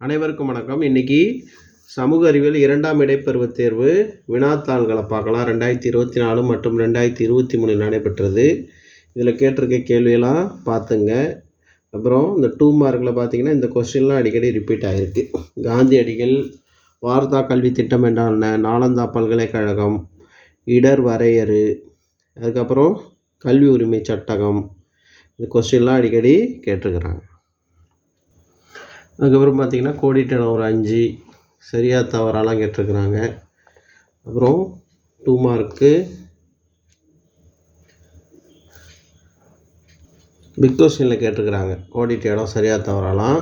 அனைவருக்கும் வணக்கம். இன்னைக்கு சமூக அறிவியல் இரண்டாம் இடைப்பருவத் தேர்வு வினாத்தாள்களை பார்க்கலாம். ரெண்டாயிரத்தி இருபத்தி நாலு மற்றும் ரெண்டாயிரத்தி இருபத்தி மூணில் நடைபெற்றது. இதில் கேட்டிருக்க கேள்வியெல்லாம் பார்த்துங்க. அப்புறம் இந்த டூ மார்க்கில் பார்த்தீங்கன்னா இந்த கொஸ்டின்லாம் அடிக்கடி ரிப்பீட் ஆகிருக்கு காந்தியடிகள் வார்த்தா கல்வி திட்டம் என்றால் என்ன நாலந்தா பல்கலைக்கழகம் இடர் வரையறு அதுக்கப்புறம் கல்வி உரிமை சட்டகம் இந்த கொஸ்டின்லாம் அடிக்கடி கேட்டிருக்கிறாங்க. அதுக்கப்புறம் பார்த்திங்கன்னா கோடிட்டனம் ஒரு அஞ்சு சரியா தவறாலாம் கேட்டிருக்கிறாங்க. அப்புறம் டூ மார்க்கு பிக் கொஸ்டினில் கேட்டிருக்கிறாங்க. கோடிட்ட இடம் சரியா தவறாலாம்.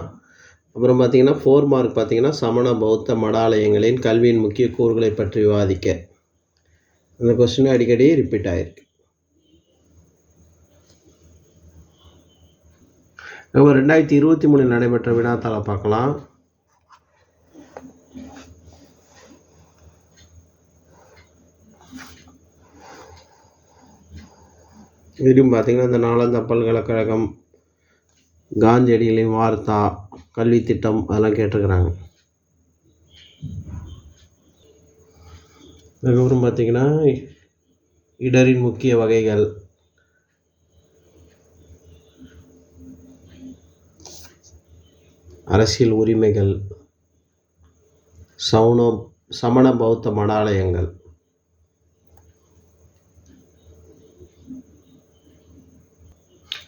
அப்புறம் பார்த்தீங்கன்னா ஃபோர் மார்க் பார்த்தீங்கன்னா சமண பௌத்த மடாலயங்களின் கல்வியின் முக்கிய கூறுகளை பற்றி விவாதிக்க. அந்த கொஸ்டின் அடிக்கடி ரிப்பீட் ஆகிருக்கு நம்ம ரெண்டாயிரத்தி இருபத்தி மூணில் நடைபெற்ற வினாத்தாளை பார்க்கலாம். இதுலையும் பார்த்தீங்கன்னா இந்த நாலந்தா பல்கலைக்கழகம் காந்தியடிகளின் வார்த்தா கல்வி திட்டம் அதெல்லாம் கேட்டிருக்கிறாங்க. அதுக்கப்புறம் பார்த்தீங்கன்னா இடரின் முக்கிய வகைகள் அரசியல் உரிமைகள் சவுனோ சமண பௌத்த மடாலயங்கள்.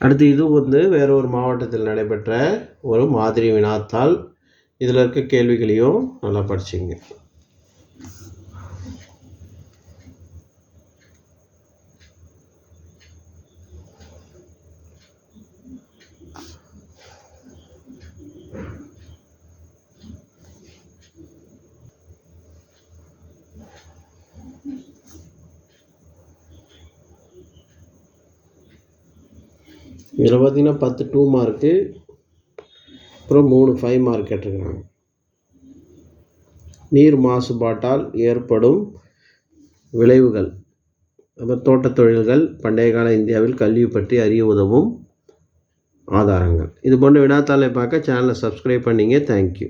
அடுத்து இது வந்து வேற ஒரு மாவட்டத்தில் நடைபெற்ற ஒரு மாதிரி வினாத்தால் இதில் இருக்க கேள்விகளையும் நல்லா படிச்சுங்க. இதில் பார்த்திங்கன்னா பத்து டூ மார்க்கு அப்புறம் மூணு ஃபைவ் மார்க் கேட்டிருக்கிறாங்க. நீர் மாசுபாட்டால் ஏற்படும் விளைவுகள். அப்புறம் தோட்டத் தொழில்கள் பண்டைய கால இந்தியாவில் கல்வி பற்றி அறிய உதவும் ஆதாரங்கள். இது போன்ற வினாத்தாளை பார்க்க சேனலை சப்ஸ்கிரைப் பண்ணிங்க. தேங்க்யூ